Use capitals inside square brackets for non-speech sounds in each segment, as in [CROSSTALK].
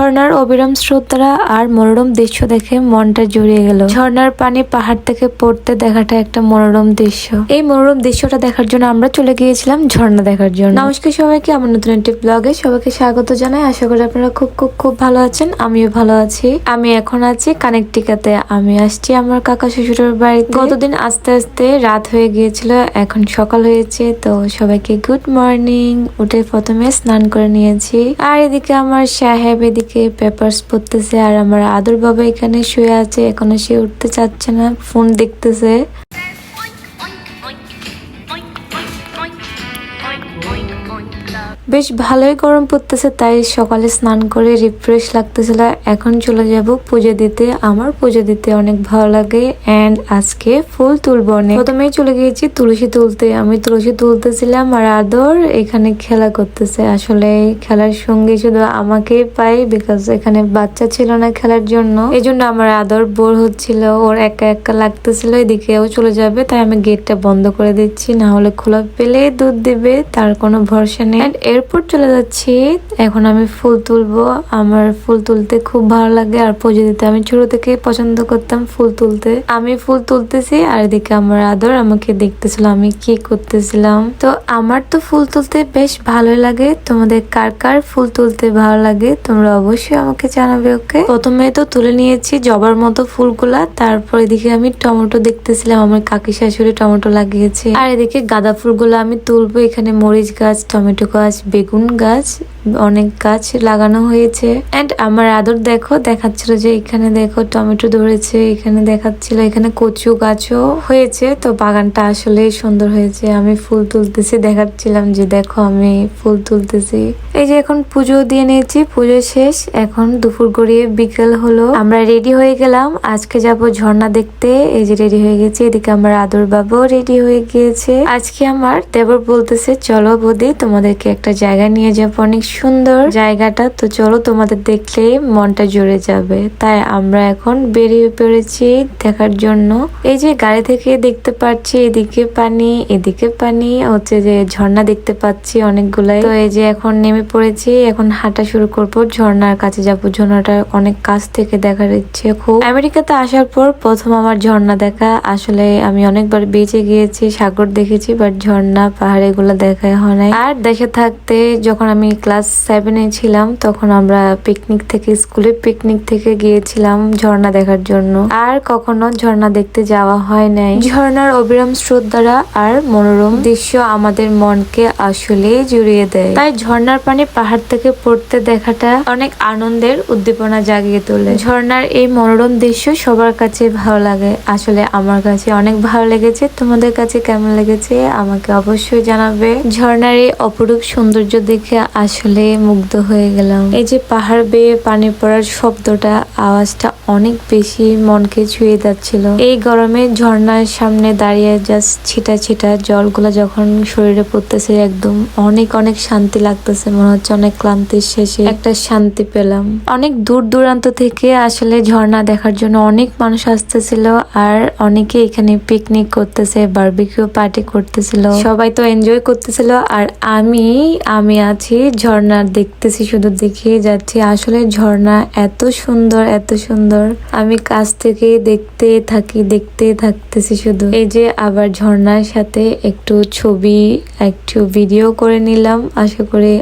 ঝর্ণার অবিরাম স্রোত দ্বারা আর মনোরম দৃশ্য দেখে মনটা জুড়িয়ে গেল। ঝর্ণার পানি পাহাড় থেকে পড়তে দেখাটা একটা মনোরম দৃশ্য। এই মনোরম দৃশ্যটা দেখার জন্য আমরা চলে গিয়েছিলাম ঝর্ণা দেখার জন্য। নমস্কার সবাইকে, আমার নতুন একটি ব্লগে সবাইকে স্বাগত জানাই। আশা করি আপনারা খুব খুব খুব ভালো আছেন, আমিও ভালো আছি। আমি এখন আছি কানেকটিকাতে। আমি আসছি আমার কাকা শ্বশুরের বাড়িতে। গতদিন আস্তে আস্তে রাত হয়ে গিয়েছিল, এখন সকাল হয়েছে, তো সবাইকে গুড মর্নিং উঠে প্রথমে স্নান করে নিয়েছি। আর এদিকে আমার সাহেব, এদিকে পেপারস পড়তেছে আর আমার আদর বাবা এখানে শুয়ে আছে, এখনও সে উঠতে চাচ্ছে না ফোন দেখতেছে। বেশ ভালোই গরম পড়তেছে, তাই সকালে স্নান করে রিফ্রেশ লাগতেছিল। এখন চলে যাব পুজো দিতে। আমার পুজো দিতে অনেক ভালো লাগে এন্ড আজকে ফুল তুলবো অনেক। প্রথমেই চলে গিয়েছি তুলসী তুলতে। আমি তুলসী তুলতেছিলাম আর আদর এখানে খেলা করতেছে। আসলে খেলার সঙ্গে শুধু আমাকে পাই বিকজ এখানে বাচ্চা ছিল না খেলার জন্য। এই জন্য আমার আদর বোর হচ্ছিল, ওর একা একা লাগতেছিল এদিকে ও চলে যাবে, তাই আমি গেটটা বন্ধ করে দিচ্ছি। না হলে খোলা পেলে দুধ দিবে, তার কোনো ভরসা নেই। And এরপর চলে যাচ্ছি। এখন আমি ফুল তুলবো। আমার ফুল তুলতে খুব ভালো লাগে। আর পুজো দিতে আমি ছোট থেকে পছন্দ করতাম ফুল তুলতে। আমি ফুল তুলতেছি আর এদিকে আমার আদর আমাকে দেখতেছিল, আমি কি করতেছিলাম। তো আমার তো ফুল তুলতে বেশ ভালোই লাগে। তোমাদের কার কার ফুল তুলতে ভালো লাগে, তোমরা অবশ্যই আমাকে জানাবে, ওকে? প্রথমে তো তুলে নিয়েছি জবার মতো ফুলগুলা। তারপর এদিকে আমি টমেটো দেখতেছিলাম, আমার কাকি শাশুড়ি টমেটো লাগিয়েছে। আর এদিকে গাঁদা ফুলগুলো আমি তুলবো। এখানে মরিচ গাছ, টমেটো গাছ বেগুন গাছ অনেক গাছ লাগানো হয়েছে। এন্ড আমার আদর দেখো, দেখাচ্ছিল যে এখানে দেখো টমেটো ধরেছে, এখানে দেখাচ্ছিল এখানে কচু গাছও হয়েছে। তো বাগানটা আসলে সুন্দর হয়েছে। আমি ফুল তুলতেছি, দেখাচ্ছিলাম যে দেখো আমি ফুল তুলতেছি। এই যে এখন পুজো দিয়ে নিয়েছি, পুজো শেষ। এখন দুপুর গড়িয়ে বিকেল হলো। আমরা রেডি হয়ে গেলাম। আজকে যাব ঝর্ণা দেখতে। এই যে রেডি হয়ে গেছি, এদিকে আমার আদর বাবাও রেডি হয়ে গিয়েছে। আজকে আমার দেবর বলতেছে, চলো বৌদি, তোমাদেরকে একটা জায়গা নিয়ে যাব। অনেক সুন্দর জায়গাটা। তো চলো তোমাদের দেখলে মনটা জুড়ে যাবে। তাই আমরা এখন বেরিয়ে পড়েছি দেখার জন্য। এই যে গাড়ি থেকে দেখতে পাচ্ছি এদিকে পানি এদিকে পানি, হচ্ছে যে ঝর্ণা দেখতে পাচ্ছি অনেকগুলাই। তো এই যে এখন নেমে পড়েছি, এখন হাঁটা শুরু করব। ঝর্ণার কাছে যাব, ঝর্ণাটা অনেক কাছ থেকে দেখার ইচ্ছে খুব। আমেরিকাতে আসার পর প্রথম আমার ঝর্ণা দেখা। আসলে আমি অনেকবার বেঁচে গিয়েছি, সাগর দেখেছি বাট ঝর্ণা, পাহাড় এগুলো দেখা হয় নাই। আর দেখে থাকতে যখন আমি ক্লাস সেভেনে ছিলাম, তখন আমরা পিকনিক থেকে স্কুলে পিকনিক থেকে গিয়েছিলাম ঝর্ণা দেখার জন্য। আর কখনো ঝর্ণা দেখতে যাওয়া হয় নাই। ঝর্ণার অবিরাম স্রোত দ্বারা আর মনোরম দৃশ্য আমাদের মনকে আসলে জুড়িয়ে দেয়। তাই ঝর্ণার পানি পাহাড় থেকে পড়তে দেখাটা অনেক আনন্দের উদ্দীপনা জাগিয়ে তোলে। ঝর্ণার এই মনোরম দৃশ্য সবার কাছে ভালো লাগে। আসলে আমার কাছে অনেক ভালো লেগেছে। তোমাদের কাছে কেমন লেগেছে আমাকে অবশ্যই জানাবে। ঝর্ণার এই অপরূপ সৌন্দর্য দেখে আসলে মুগ্ধ হয়ে গেলাম। এই যে পাহাড় বেয়ে পানি পড়ার শব্দটা, আওয়াজটা অনেক বেশি মনকে ছুঁয়ে যাচ্ছিল। এই গরমে ঝর্ণার সামনে দাঁড়িয়ে জাস্ট ছিটা ছিটা জলগুলো যখন শরীরে পড়তেছে, একদম অনেক অনেক শান্তি লাগতেছে, মনে হচ্ছে অনেক ক্লান্তির শেষে একটা শান্তি পেলাম। অনেক দূর দূরান্ত থেকে আসলে ঝর্ণা দেখার জন্য অনেক মানুষ আসতেছিল আর অনেকে এখানে পিকনিক করতেছে বারবিকিউ পার্টি করতেছিল। সবাই তো এনজয় করতেছিল আর আমি আমি আছি ঝর্ণা দেখতেছি, শুধু দেখে যাচ্ছি। আসলে ঝর্ণা এত সুন্দর এত সুন্দর। আমি কাছ থেকে দেখতে থাকি, দেখতে থাকতেছি শুধু। এই যে আবার ঝর্ণার সাথে একটু ছবি, একটু ভিডিও করে নিলাম। আশা করি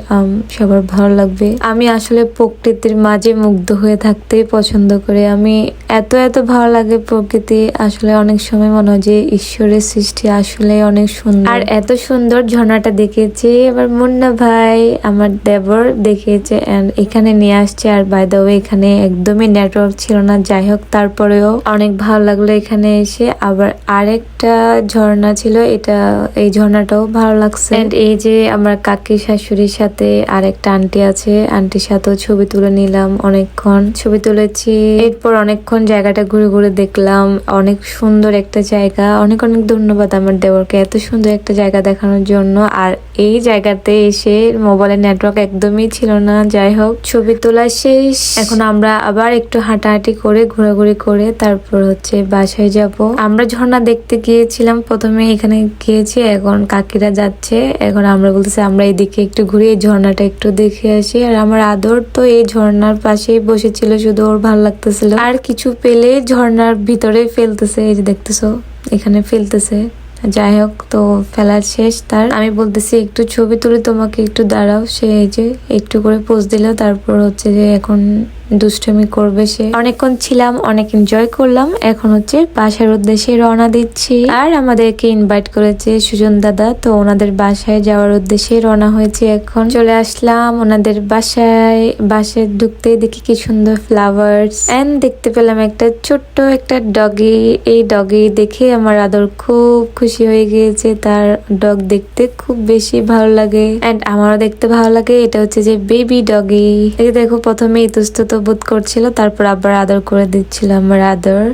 সবার ভালো লাগবে। আমি আসলে প্রকৃতির মাঝে মুগ্ধ হয়ে থাকতেই পছন্দ করি। আমি এত এত ভালো লাগে প্রকৃতি। আসলে অনেক সময় মনে হয় যে ঈশ্বরের সৃষ্টি আসলে অনেক সুন্দর। আর এত সুন্দর ঝর্ণাটা দেখেছি। এবার মুন্না ভাই, আমার দেবর দেখিয়েছে, and এখানে নিয়ে আসছে। আর বাই দ্য ওয়ে এখানে একদমই নেটওয়ার্ক ছিল না। যাই হোক, তারপরেও অনেক ভালো লাগল এখানে এসে। আবার আরেকটা ঝর্ণা ছিল, এটা, এই ঝর্ণাটাও ভালো লাগছে। And এই যে আমার কাকি শাশুড়ির সাথে আরেকটা আন্টি আছে, আন্টির সাথেও ছবি তুলে নিলাম অনেকক্ষণ। ছবি তুলেছি, এরপর অনেকক্ষণ জায়গাটা ঘুরে ঘুরে দেখলাম। অনেক সুন্দর একটা জায়গা। অনেক অনেক ধন্যবাদ আমার দেবরকে এত সুন্দর একটা জায়গা দেখানোর জন্য। আর এই জায়গাতে এসে মোবাইলের নেটওয়ার্ক একদমই ছিল না। যাই হোক, ছবি তোলা শেষ। এখন আমরা আবার একটু হাঁটাহাঁটি করে, ঘোরাঘুরি করে তারপর হচ্ছে বাসায় যাব। আমরা ঝর্ণা দেখতে গিয়েছিলাম। প্রথমে এখানে গিয়েছি, এখন কাকিরা যাচ্ছে। এখন আমরা বলতেছি, আমরা এদিকে একটু ঘুরে এই ঝর্ণাটা একটু দেখে আসি। আর আমার আদর তো এই ঝর্ণার পাশেই বসেছিল, শুধু ওর ভালো লাগতেছিল। আর কিছু পেলে ঝর্ণার ভিতরে ফেলতেছে, এই যে দেখতেছো, এখানে ফেলতেছে। যাই হোক, তো ফেলার শেষ। তার, আমি বলতেছি, একটু ছবি তুলে তোমাকে একটু দাঁড়াও। সে এই যে একটু করে পোজ দিল, তারপর হচ্ছে যে এখন দুষ্টমি করবে সে। অনেকক্ষণ ছিলাম অনেক এনজয় করলাম। এখন হচ্ছে বাসার উদ্দেশ্যে রওনা দিচ্ছি। আর আমাদেরকে ইনভাইট করেছে সুজন দাদা, তো ওনাদের বাসায় যাওয়ার উদ্দেশ্যে রওনা হয়েছে এখন। চলে আসলাম ওনাদের বাসায়। বাসায় ঢুকতে দেখি কি সুন্দর ফ্লাওয়ার্স এন্ড দেখতে পেলাম একটা ছোট্ট একটা ডগি এই ডগি দেখে আমার আদর খুব খুশি হয়ে গিয়েছে। তার ডগ দেখতে খুব বেশি ভালো লাগে। এন্ড আমারও দেখতে ভালো লাগে। এটা হচ্ছে যে বেবি ডগি দেখো প্রথমে ইতস্তত বোধ করছিল তারপর আবার আদর করে দিচ্ছিল আমার আদর।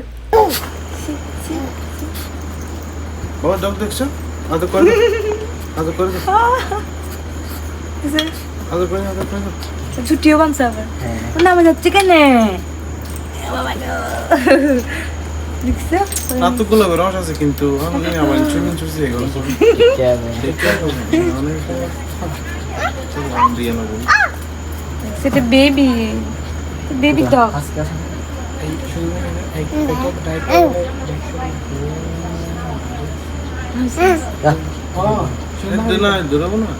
বাবা ডগ দেখছ? আদর করে আদর করে আদর করে আদর করে ছুটিও বানছে আবার। ওর নামে যাচ্ছে কেন? দেখছ? এতগুলো রস আছে কিন্তু আমি নেব সেটা বেবি বেবি ডগ না ধরবো না?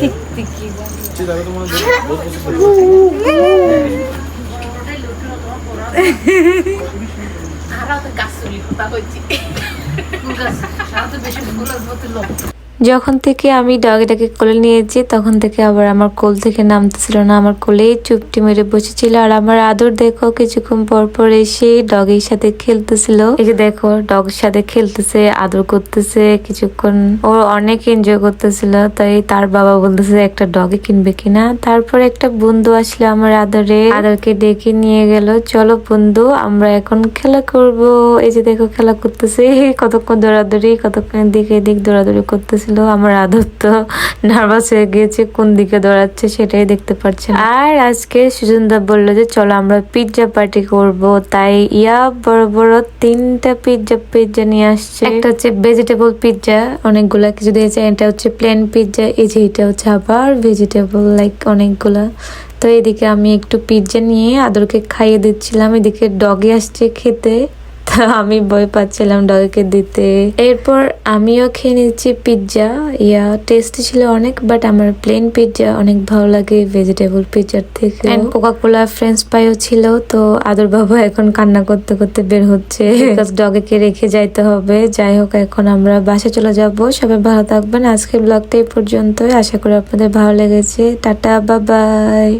ঠিক ঠিকই ঠিক আছে তোমার বহুত বছর [LAUGHS] যখন থেকে আমি ডগিটাকে কোলে নিয়েছি, তখন থেকে আবার আমার কোল থেকে নামতেছিল না। আমার কোলেই চুপটি মেরে বসেছিল। আর আমার আদর দেখো, কিছুক্ষণ পর পর এসে ডগের সাথে খেলতেছিল। এই যে দেখো ডগের সাথে খেলতেছে, আদর করতেছে, কিছুক্ষণ ও অনেক এনজয় করতেছিল। তাই তার বাবা বলতেছে, একটা ডগে কিনবে কিনা? তারপর একটা বন্ধু আসলো আমার আদরে। আদরকে ডেকে নিয়ে গেল, চলো বন্ধু, আমরা এখন খেলা করব। এই যে দেখো, খেলা করতেছে। কতক্ষণ দৌড়াদৌড়ি কতক্ষণ দিকে দিক দৌড়াদৌড়ি করতেছিল আমার আদর তো নার্ভাস হয়ে গিয়েছে, কোন দিকে দৌড়াচ্ছে সেটাই দেখতে পাচ্ছে আর আজকে সুজনদা বলল যে, চলো আমরা পিৎজা পার্টি করব। তাই ইয়া বড় বড় তিনটা পিৎজা পিৎজা নিয়ে আসছে। একটা হচ্ছে ভেজিটেবল পিৎজা অনেকগুলা কিছু দিয়েছে। এটা হচ্ছে প্লেন পিৎজা এই যে এটা হচ্ছে আবার ভেজিটেবল লাইক অনেকগুলা। তো এদিকে আমি একটু পিৎজা নিয়ে আদরকে খাইয়ে দিচ্ছিলাম। এদিকে ডগে আসছে খেতে। আমি ভয় পাচ্ছিলাম ডগকে দিতে। এরপর আমিও খেয়ে নিচ্ছি পিৎজা ইয়া টেস্টি ছিল অনেক বাট আমার প্লেন পিৎজা অনেক ভালো লাগে ভেজিটেবল পিৎজার থেকে কোকা কোলা ফ্রেঞ্চ ফ্রাইও ছিল, তো আদর বাবা এখন কান্না করতে করতে বের হচ্ছে। ডগেকে রেখে যাইতে হবে। যাই হোক, এখন আমরা বাসা চলে যাব। সবাই ভালো থাকবেন। আজকের ব্লগটা এই পর্যন্তই। আশা করি আপনাদের ভালো লেগেছে। টাটা বাবাই